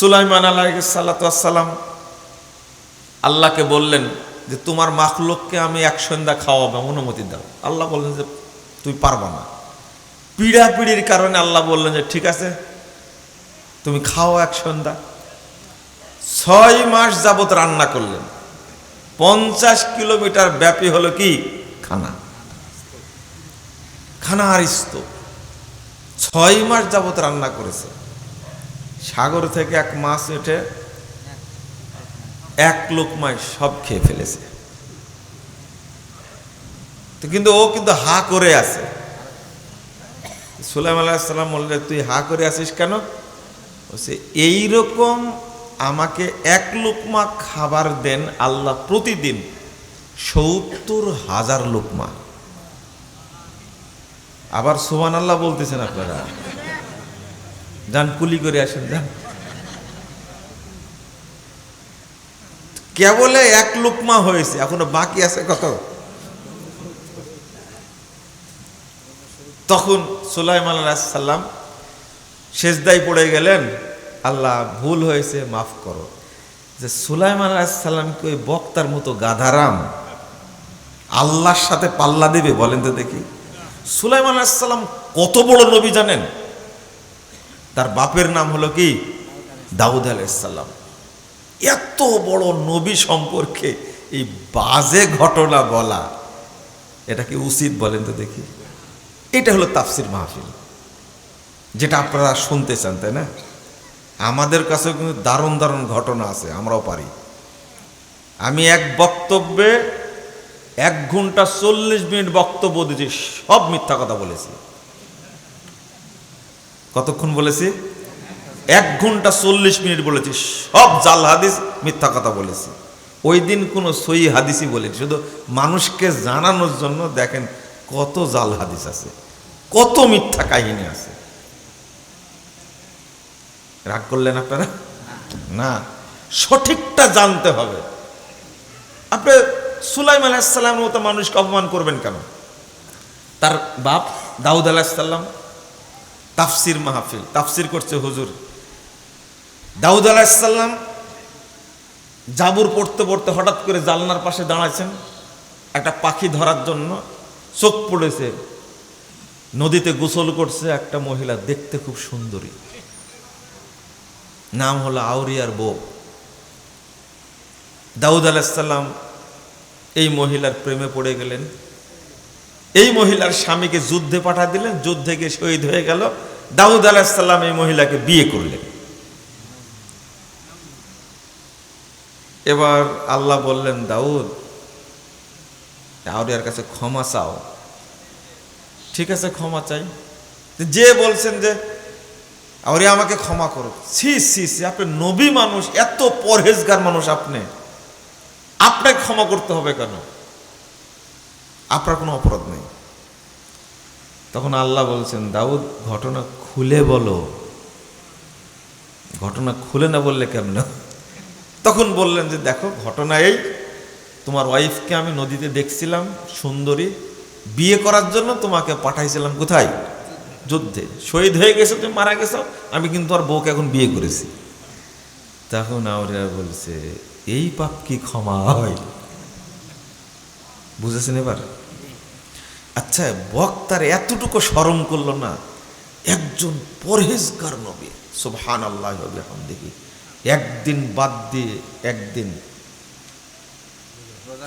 সুলাইমান আলাইসাল্লাম আল্লাহকে বললেন যে, তোমার মাখলুককে আমি এক সন্ধ্যা খাওয়াবো অনুমতি দাও। আল্লাহ বললেন যে, তুই পারবা না। পিড়াপিড়ির কারণে আল্লাহ বললেন যে, ঠিক আছে, তুমি খাও এক সন্ধ্যা। ছয় মাস যাবত রান্না করলেন। পঞ্চাশ কিলোমিটার ব্যাপী হলো কি? খানা। খানা আর স্তূপ। ছয় মাস যাবত রান্না করেছে। সাগর থেকে এক মাছ উঠে এক লোকমায় সব খেয়ে ফেলেছে। তো কিন্তু ও কিন্তু হা করে আছে। সুলাইম আলাইসাল্লাম বললে, তুই হা করে আছিস কেন? বলছে এইরকম আমাকে এক লোকমা খাবার দেন আল্লাহ প্রতিদিন সত্তর হাজার লোকমা। আবার সোহান আল্লাহ বলতেছেন আপনারা। যান, কুলি করে আসেন, যান। কেবলে এক লোকমা হয়েছে, এখনও বাকি আছে কত? তখন সুলাইমান আলাইসাল্লাম শেষদাই পড়ে গেলেন, আল্লাহ ভুল হয়েছে, মাফ করো। যে সুলাইমান আলাইসাল্লামকে ওই বক্তার মতো গাধারাম? আল্লাহর সাথে পাল্লা দেবে, বলেন তো দেখি। সুলাইমান আলাইসাল্লাম কত বড় নবী জানেন? তার বাপের নাম হলো কি? দাউদ আলাইসাল্লাম এত বড় নবী সম্পর্কে এই বাজে ঘটনা বলা, এটা কি উচিত বলেন তো দেখি। এটা হলো তাফসির মাহফিল, যেটা আপনারা শুনতে চান, তাই না? আমাদের কাছেও কিন্তু দারুণ দারুণ ঘটনা আছে, আমরাও পারি। আমি এক বক্তব্যে এক ঘণ্টা চল্লিশ মিনিট বক্তব্য দিয়েছি, সব মিথ্যা কথা বলেছি। কতক্ষণ বলেছি? এক ঘণ্টা চল্লিশ মিনিট বলেছি। সব জাল হাদিস মিথ্যা কথা বলেছি। ওই দিন কোনো সই হাদিসই বলেনি। শুধু মানুষকে জানানোর জন্য দেখেন কত জাল হাদিস আছে। কত মিথ্যা কাহিনী আছে। রাগ করলেন আপনারা? না। সঠিকটা জানতে হবে। আপনি সুলাইম আলাইসাল্লামের মতো মানুষকে অপমান করবেন কেন? তার বাপ দাউদ আলাহিসাল্লাম তাফসির মাহফিল, তাফসির করছে হুজুর। দাউদ আলাহিসাল্লাম জাবুর পড়তে পড়তে হঠাৎ করে জালনার পাশে দাঁড়াচ্ছেন একটা পাখি ধরার জন্য চোখ পড়েছে। নদীতে গোসল করছে একটা মহিলা, দেখতে খুব সুন্দরী। নাম হলো আউরিয়ার বউ। দাউদ আলাহিসাল্লাম এই মহিলার প্রেমে পড়ে গেলেন। এই মহিলার স্বামীকে যুদ্ধে পাঠা দিলেন, যুদ্ধে গিয়ে শহীদ হয়ে গেল। দাউদ আলাহিসাল্লাম এই মহিলাকে বিয়ে করলেন। এবার আল্লাহ বললেন, দাউদ আউরিয়ার কাছে ক্ষমা চাও। ঠিক আছে, ক্ষমা চাই। যে বলছেন যে, আউরি, আমাকে ক্ষমা করো। সি সি সি আপনি নবী মানুষ, এত পরহেজগার মানুষ আপনি। আপনাকে ক্ষমা করতে হবে কেন? আপনার কোনো অপরাধ নেই। তখন আল্লাহ বলছেন, দাউদ, ঘটনা খুলে বলো। ঘটনা খুলে না বললে কেমন? তখন বললেন যে, দেখো, ঘটনা এই, তোমার ওয়াইফকে আমি নদীতে দেখছিলাম, সুন্দরী। বিয়ে করার জন্য তোমাকে পাঠাইছিলাম কোথায়? যুদ্ধে। শহীদ হয়ে গেছো, তুমি মারা গেছো, আমি কিন্তু তোমার বউকে এখন বিয়ে করেছি। তখন আউরিয়া বলছে, এই পাপ কি ক্ষমা হয়? বুঝেছেন এবার? আচ্ছা বক্তার এতটুকু স্মরণ করল না। একজন পরহেজগার নবী সুবহান আল্লাহ দেখি একদিন বাদ দিয়ে একদিন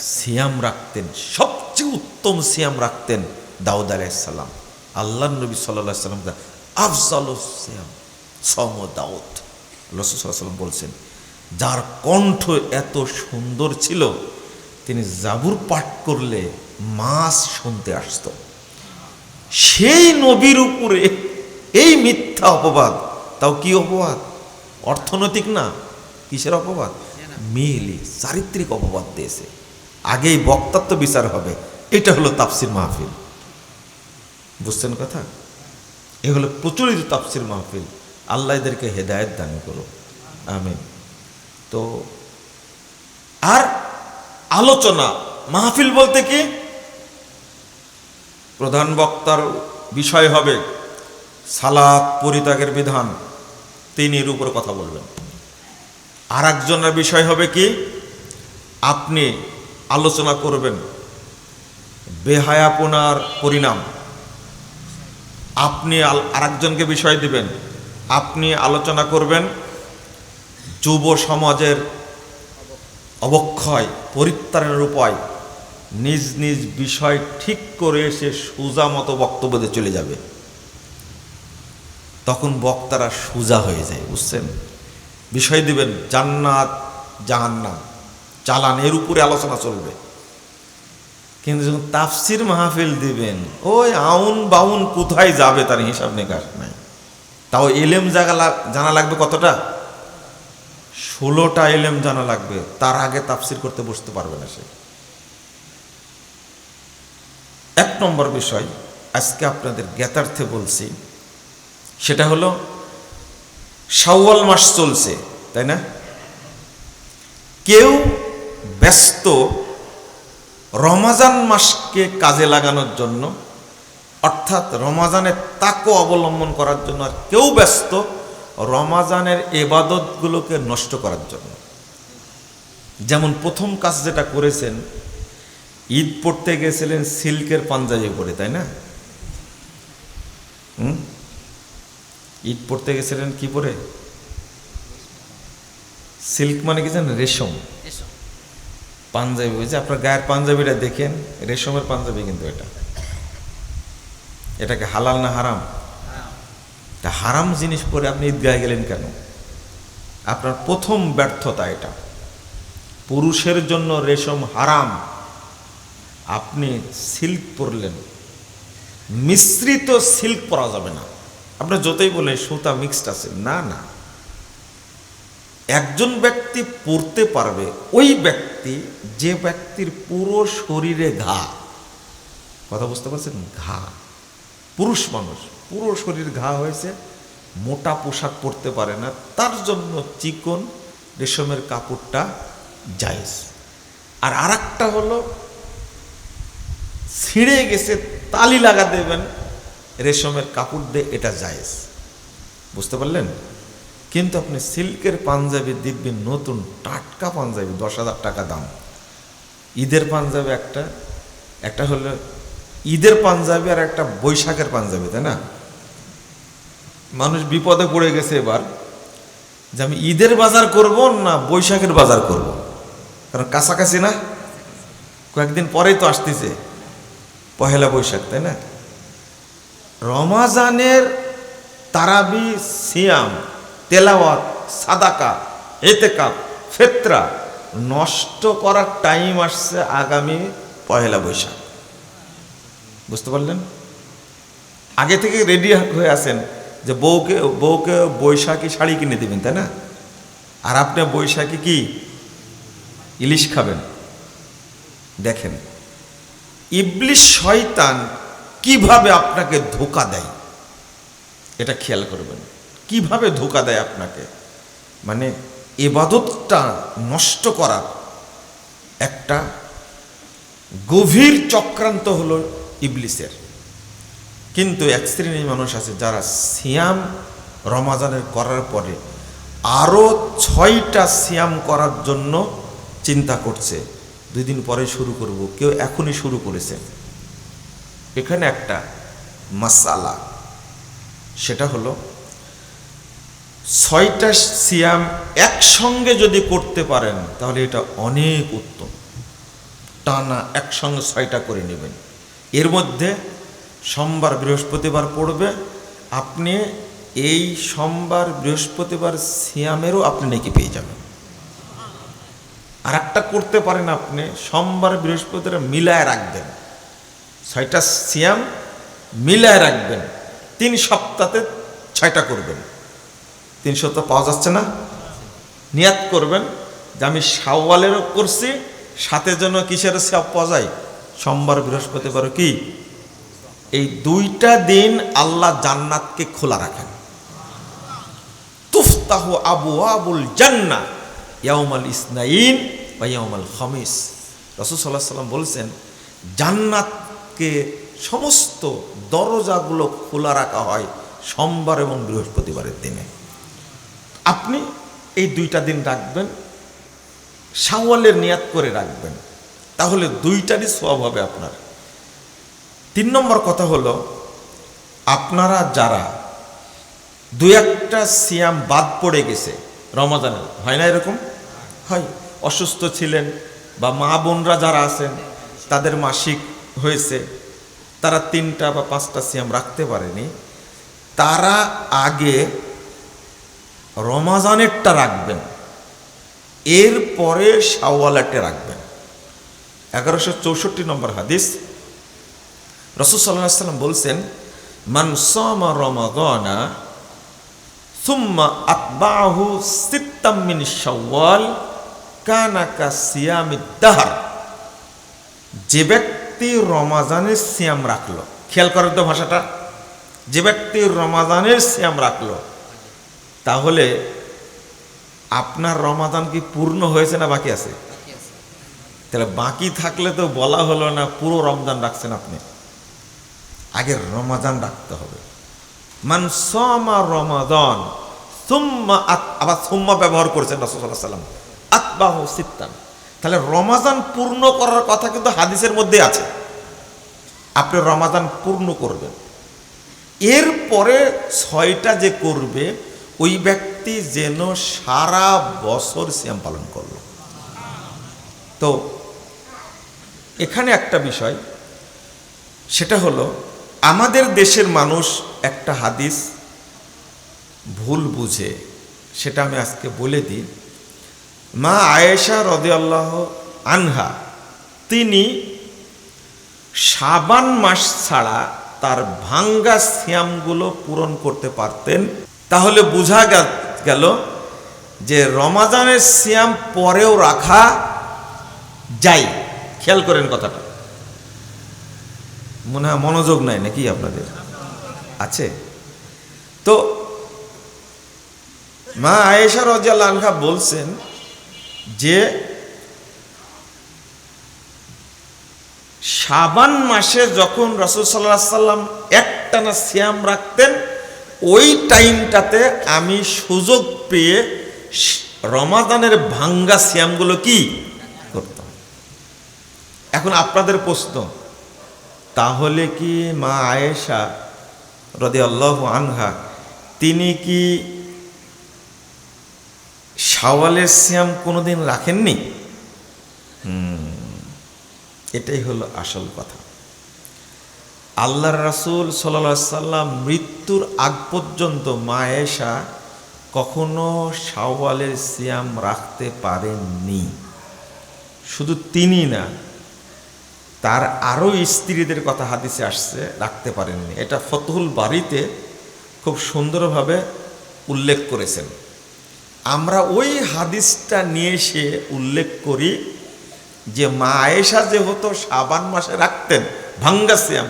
সিয়াম রাখতেন, সবচেয়ে উত্তম সিয়াম রাখতেন দাউদ আলাইসাল্লাম আল্লাহ নবী সাল্লাহ সাল্লাম আফজাল সিয়াম সম দাউদ। রসুসাল্লাম বলছেন, যার কণ্ঠ এত সুন্দর ছিল, তিনি জাবুর পাঠ করলে মাস শুনতে আসত। সেই নবীর উপরে এই মিথ্যা অপবাদ। তাও কি অপবাদ? অর্থনৈতিক না? কিসের অপবাদ? মিলি চারিত্রিক অপবাদ দিয়েছে। আগেই বক্তাত্ব বিচার হবে। এটা হলো তাফসির মাহফিল। বুঝছেন কথা? এ হলো প্রচলিত তাফসির মাহফিল। আল্লাহ এদেরকে হেদায়ত দান করো আমি তো আর আলোচনা, মাহফিল বলতে কি? প্রধান বক্তার বিষয় হবে সালাত পরিত্যাগের বিধান, তিনি এর উপর কথা বলবেন। আর একজনের বিষয় হবে কি, আপনি আলোচনা করবেন বেহায়াপনার পরিণাম। আপনি আরেকজনকে বিষয় দিবেন, আপনি আলোচনা করবেন যুব সমাজের অবক্ষয়, পরিত্রাণের উপায়, নিজ নিজ বিষয় ঠিক করে সে সোজা মতো বক্তব্য দিয়ে চলে যাবে। তখন বক্তারা সোজা হয়ে যায়, বুঝছেন? বিষয় দিবেন, জান্নাত, জাহান্নাম, চালান, এর উপরে আলোচনা চলবে। কিন্তু যখন তাফসির মাহফিল দিবেন, ওই আউন বাউন কোথায় যাবে তার হিসাব নিকাশ নাই। তাও এলেম জাগা জানা লাগবে কতটা? ষোলোটা এলেম জানা লাগবে, তার আগে তাফসির করতে বসতে পারবে না সে। এক নম্বর বিষয়, আজকে আপনাদের জ্ঞাতার্থে বলছি সেটা হলো শাওয়াল মাস চলছে, তাই না? কেউ ব্যস্ত রমাজান মাসকে কাজে লাগানোর জন্য, অর্থাৎ রমাজানের তাকও অবলম্বন করার জন্য, আর কেউ ব্যস্ত রমাজানের এবাদতগুলোকে নষ্ট করার জন্য। যেমন প্রথম কাজ যেটা করেছেন, ঈদ পড়তে গেছিলেন সিল্কের পাঞ্জাবি পরে, তাই না? হুম? ঈদ পড়তে গেছিলেন কি পরে? সিল্ক মানে কি জানেন? রেশম। পাঞ্জাবি। যে আপনার গায়ের পাঞ্জাবিটা দেখেন রেশমের পাঞ্জাবি কিন্তু এটা। এটাকে হালাল না হারাম? তা হারাম জিনিস পরে আপনি ঈদগাহে গেলেন কেন? আপনার প্রথম ব্যর্থতা এটা। পুরুষের জন্য রেশম হারাম। আপনি সিল্ক পরলেন। মিশ্রিত সিল্ক পরা যাবে না। আপনার যতই বলে সুতা মিক্সড আছে, না না। একজন ব্যক্তি পড়তে পারবে, ওই ব্যক্তি যে ব্যক্তির পুরো শরীরে ঘা, কথা বুঝতে পারছেন? ঘা। পুরুষ মানুষ, পুরো শরীর ঘা হয়েছে, মোটা পোশাক পরতে পারে না, তার জন্য চিকন রেশমের কাপড়টা জায়েজ। আর আরেকটা হলো, ছিঁড়ে গেছে, তালি লাগা দেবেন রেশমের কাপড় দিয়ে এটা জায়েজ। বুঝতে পারলেন? কিন্তু আপনি সিল্কের পাঞ্জাবি দিব্যি নতুন টাটকা পাঞ্জাবি, দশ হাজার টাকা দাম। ঈদের পাঞ্জাবি একটা একটা হলো ঈদের পাঞ্জাবি আর একটা বৈশাখের পাঞ্জাবি, তাই না? মানুষ বিপদে পড়ে গেছে এবার যে আমি ঈদের বাজার করব না বৈশাখের বাজার করব। কারণ কাছাকাছি না? কয়েকদিন পরেই তো আসতেছে, পহেলা বৈশাখ, তাই না? রমাজানের তারাবি, সিয়াম, তেলাওয়াত, সাদাকা এতেকাপ ফেত্রা নষ্ট করার টাইম আসছে আগামী পহেলা বৈশাখ। বুঝতে পারলেন? আগে থেকে রেডি হয়ে আছেন যে বউকে বউকে বৈশাখী শাড়ি কিনে দিবেন, তাই না? আর আপনি বৈশাখী কি? ইলিশ খাবেন। দেখেন, ইবলিশ শয়তান কীভাবে আপনাকে ধোকা দেয়? এটা খেয়াল করবেন। কীভাবে ধোকা দেয় আপনাকে? মানে এবাদতটা নষ্ট করার একটা গভীর চক্রান্ত হলো ইবলিসের। কিন্তু এক শ্রেণির মানুষ আছে যারা সিয়াম রমাজানের করার পরে আরও ছয়টা সিয়াম করার জন্য চিন্তা করছে। দুই দিন পরে শুরু করব, কেউ এখনই শুরু করেছে। এখানে একটা মাসালা, সেটা হলো ছয়টা সিয়াম একসঙ্গে যদি করতে পারেন, তাহলে এটা অনেক উত্তম। টানা একসঙ্গে ছয়টা করে নেবেন। এর মধ্যে সোমবার বৃহস্পতিবার পড়বে, আপনি এই সোমবার বৃহস্পতিবার সিয়ামেরও আপনি নাকি পেয়ে যাবেন। আর একটা করতে পারেন আপনি, সোমবার বৃহস্পতিবার মিলায় রাখবেন। ছয়টা সিয়াম মিলায় রাখবেন। তিন সপ্তাহে ছয়টা করবেন। তিন সপ্তাহ পাওয়া যাচ্ছে না? নিয়াত করবেন। যে আমি সাওয়ালেরও করছি, সাথে যেন কিসের সব পাওয়া যায়? সোমবার বৃহস্পতিবার কি? এই দুইটা দিন আল্লাহ জান্নাতকে খোলা রাখেন। তুফতাহু আবু আবুল জান্না ইয়াউমাল ইসনাইন বা ইয়াউমাল খমিস। রসুল সাল্লাহ সাল্লাম বলছেন জান্নাতকে সমস্ত দরজাগুলো খোলা রাখা হয় সোমবার এবং বৃহস্পতিবারের দিনে। আপনি এই দুইটা দিন রাখবেন শাওয়ালের নিয়াত করে রাখবেন। তাহলে দুইটারই সব হবে আপনার। তিন নম্বর কথা হলো, আপনারা যারা দু একটা সিয়াম বাদ পড়ে গেছে রমাদানের হয় না এরকম? হয়। অসুস্থ ছিলেন বা মা বোনরা যারা আছেন, তাদের মাসিক হয়েছে, তারা তিনটা বা পাঁচটা সিয়াম রাখতে পারেনি। তারা আগে রমাজানেরটা রাখবেন, এরপরে শাওয়ালাটে রাখবেন। এগারোশো চৌষট্টি নম্বর হাদিস, রসুল সাল্লাহ সাল্লাম বলছেন, মান সামা রমাদানা সুম্মা আতবাহু সিত্তাম মিন শাওয়াল কানা কা যে ব্যক্তি রমাজানের সিয়াম রাখল। খেয়াল করেন তো ভাষাটা। যে ব্যক্তি রমাজানের সিয়াম রাখল তাহলে আপনার রমাদান কি পূর্ণ হয়েছে না বাকি আছে? তাহলে বাকি থাকলে তো বলা হলো না পুরো রমজান রাখছেন আপনি। আগে রমাদান রাখতে হবে। মান সমা রমাদান সুম্মা আবার সুম্মা ব্যবহার করেছেন রাসূলুল্লাহ সাল্লাম আতবাহু সিত্তান। তাহলে রমাজান পূর্ণ করার কথা কিন্তু হাদিসের মধ্যে আছে। আপনি রমাজান পূর্ণ করবেন। এরপরে ছয়টা যে করবে, ওই ব্যক্তি যেন সারা বছর শ্যাম পালন করল। তো এখানে একটা বিষয়, সেটা হলো, আমাদের দেশের মানুষ একটা হাদিস ভুল বুঝে, সেটা আমি আজকে বলে দিই। মা আয়েশা রদিয়াল্লাহ আনহা, তিনি সাবান মাস ছাড়া তার ভাঙ্গা সিয়ামগুলো পূরণ করতে পারতেন। তাহলে বোঝা গেল যে রমাজানের সিয়াম পরেও রাখা যায়। খেয়াল করেন কথাটা। মনে হয় মনোযোগ নাই নাকি আপনাদের? আছে। তো মা আয়েশা রাজিয়াল আনহা বলছেন যে শাবান মাসে যখন রসুল সাল্লাহ সাল্লাম একটানা সিয়াম রাখতেন, ওই টাইমটাতে আমি সুযোগ পেয়ে রমাদানের ভাঙ্গা সিয়ামগুলো কি করতাম। এখন আপনাদের প্রশ্ন, তাহলে কি মা আয়েশা রদে আল্লাহ আনহা, তিনি কি শাওয়ালের সিয়াম কোনোদিন রাখেননি? এটাই হলো আসল কথা। আল্লাহর রাসূল সাল্লা সাল্লাম মৃত্যুর আগ পর্যন্ত মা আয়েশা কখনো শাওয়ালের সিয়াম রাখতে পারেননি। শুধু তিনি না, তার আরও স্ত্রীদের কথা হাদিসে আসছে, রাখতে পারেননি। এটা ফতহুল বাড়িতে খুব সুন্দরভাবে উল্লেখ করেছেন। আমরা ওই হাদিসটা নিয়ে এসে উল্লেখ করি যে মা আয়েশা যে হতো সাবান মাসে রাখতেন, ভাঙ্গা সিয়াম।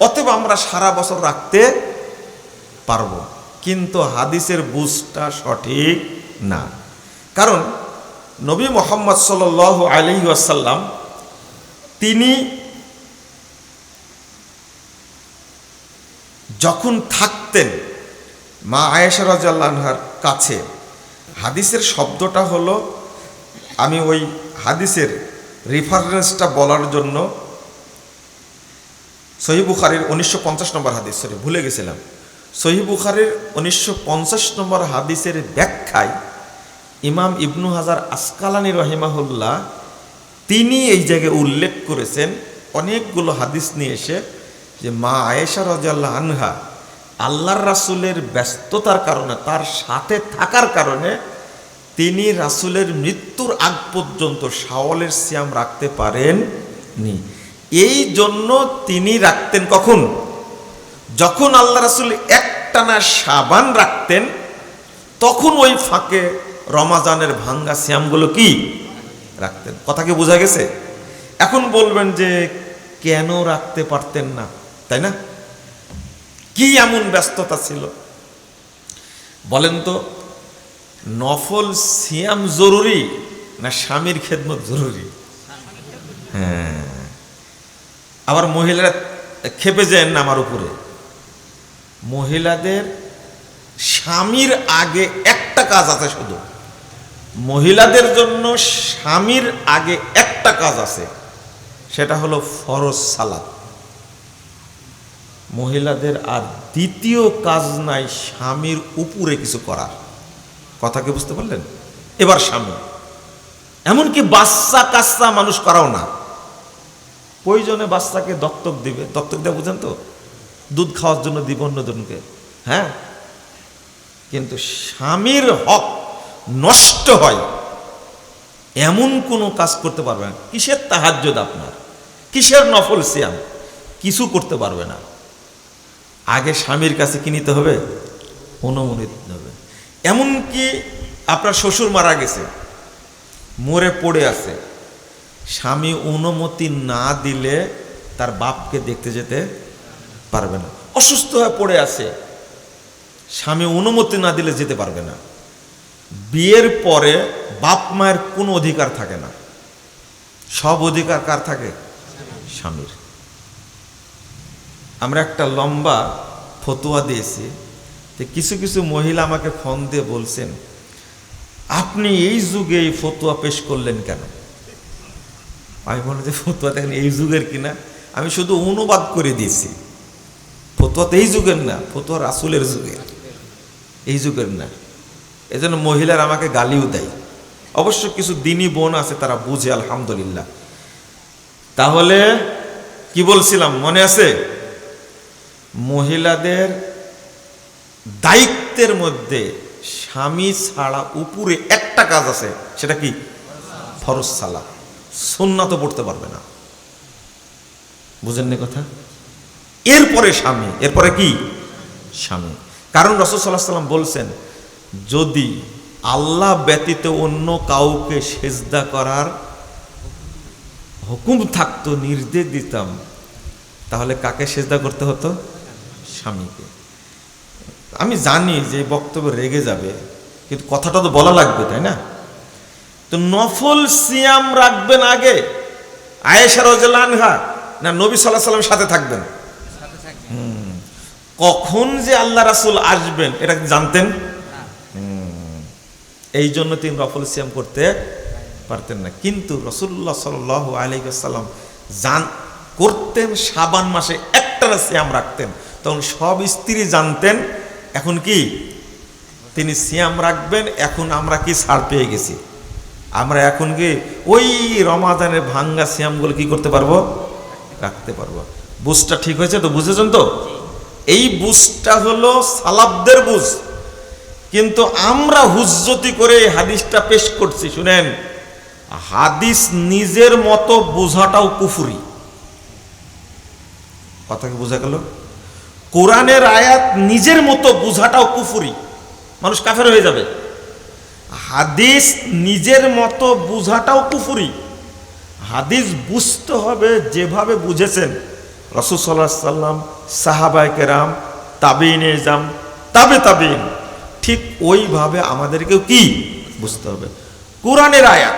অতএব আমরা সারা বছর রাখতে পারব। কিন্তু হাদিসের বুঝটা সঠিক না। কারণ নবী মোহাম্মদ সাল আলী আসাল্লাম তিনি যখন থাকতেন মা আয়েশা রাজাল্লাহার কাছে হাদিসের শব্দটা হলো, আমি ওই হাদিসের রেফারেন্সটা বলার জন্য সহি বুখারির উনিশশো পঞ্চাশ নম্বর হাদিস সরি ভুলে গেছিলাম। সহি বুখারির উনিশশো পঞ্চাশ নম্বর হাদিসের ব্যাখ্যায় ইমাম ইবনু হাজার আসকালানি রহিমাহুল্লাহ তিনি এই জায়গায় উল্লেখ করেছেন, অনেকগুলো হাদিস নিয়ে এসে যে মা আয়েশা রাজাল্লাহ আনহা আল্লাহর রাসুলের ব্যস্ততার কারণে, তার সাথে থাকার কারণে তিনি রাসুলের মৃত্যুর আগ পর্যন্ত শাওয়ালের সিয়াম রাখতে পারেন নি এই জন্য তিনি রাখতেন কখন? যখন আল্লাহ রাসুল একটানা সাবান রাখতেন, তখন ওই ফাঁকে রমাজানের ভাঙ্গা শ্যামগুলো কি? রাখতেন। কথা কি বোঝা গেছে? এখন বলবেন যে কেন রাখতে পারতেন না, তাই না? কি এমন ব্যস্ততা ছিল? বলেন তো নফল সিয়াম জরুরি না স্বামীর খেদমত জরুরি? হ্যাঁ। আবার মহিলারা খেপে যায় না আমার উপরে। মহিলাদের স্বামীর আগে একটা কাজ আছে শুধু। মহিলাদের জন্য স্বামীর আগে একটা কাজ আছে, সেটা হলো ফরজ সালাত। মহিলাদের আর দ্বিতীয় কাজ নাই স্বামীর উপরে কিছু করার। কথা কি বুঝতে পারলেন? এবার স্বামী। এমনকি বাচ্চা কাচ্চা মানুষ করাও না। প্রয়োজনে বাচ্চাকে দত্তক দিবে। দত্তক দেওয়া বুঝেন তো? দুধ খাওয়ার জন্য দিব অন্যজনকে হ্যাঁ? কিন্তু স্বামীর হক নষ্ট হয়। এমন কোনো কাজ করতে পারবে না। কিসের তাহাজ্জুদ আপনার? কিসের নফল সিয়াম? কিছু করতে পারবে না। আগে স্বামীর কাছে কি নিতে হবে? অনুমতি নিতে হবে। এমনকি আপনার শ্বশুর মারা গেছে, মরে পড়ে আছে, স্বামী অনুমতি না দিলে তার বাপকে দেখতে যেতে পারবে না। অসুস্থ হয়ে পড়ে আছে, স্বামী অনুমতি না দিলে যেতে পারবে না। বিয়ের পরে বাপ মায়ের কোনো অধিকার থাকে না। সব অধিকার কার থাকে? স্বামীর। আমরা একটা লম্বা ফতোয়া দিয়েছি। যে কিছু কিছু মহিলা আমাকে ফোন দিয়ে বলছেন, আপনি এই যুগে এই ফতোয়া পেশ করলেন কেন? আমি বলি যে, ফতোয়া দেখেন, এই যুগের কিনা আমি শুধু অনুবাদ করে দিয়েছি। ফতোয়া তো এই যুগের না, ফতোয়া রাসুলের যুগের। এই যুগের না। এজন্য মহিলার আমাকে গালিও দেয়। অবশ্য কিছু দিনী বোন আছে, তারা বুঝে, আলহামদুলিল্লাহ। তাহলে কি বলছিলাম, মনে আছে? মহিলাদের দায়িত্বের মধ্যে স্বামী ছাড়া উপরে একটা কাজ আছে, সেটা কি? ফরজ সালা সুন্না তো পড়তে পারবে না। বুঝেননি কথা? এরপরে স্বামী, এরপরে কি? স্বামী। কারণ রসদ সাল্লাহ সাল্লাম বলছেন, যদি আল্লাহ ব্যতীত অন্য কাউকে সেজদা করার হুকুম থাকতো, নির্দেশ দিতাম, তাহলে কাকে সেজদা করতে হতো? স্বামীকে। আমি জানি যে বক্তব্য রেগে যাবে, কিন্তু কথাটা তো বলা লাগবে, তাই না? তো নফল সিয়াম রাখবেন আগে। আয়েশা রজলানহা না নবী সাল্লাহ সাল্লামের সাথে থাকবেন। কখন যে আল্লাহ রাসুল আসবেন, এটা জানতেন? এই জন্য তিনি নফল সিয়াম করতে পারতেন না। কিন্তু রসুল্লাহ সাল আলাইসাল্লাম জান, করতেন সাবান মাসে একটা সিয়াম রাখতেন। তখন সব স্ত্রী জানতেন, এখন কি? তিনি সিয়াম রাখবেন, এখন আমরা কি ছাড় পেয়ে গেছি? আমরা এখন কি ওই রমাদানের ভাঙ্গা সিয়ামগুলো কি করতে পারব? রাখতে পারব। বুঝটা ঠিক হয়েছে তো বুঝেছেন তো? এই বুঝটা হলো সালাবদের বুঝ। কিন্তু আমরা হুজ্জতি করে হাদিসটা পেশ করছি, শুনেন। হাদিস নিজের মতো বোঝাটাও কুফুরি। কথা কি বোঝা গেল? কোরআনের আয়াত নিজের মতো বোঝাটাও কুফুরি। মানুষ কাফের হয়ে যাবে। হাদিস নিজের মতো বোঝাটাও কুফুরি। হাদিস বুঝতে হবে যেভাবে বুঝেছেন। রসুল সাল্লাহ সাল্লাম সাহাবাই কেরাম তাবিন এজাম তাবে তাবিন ঠিক ওইভাবে আমাদেরকেও কি বুঝতে হবে? কোরআনের আয়াত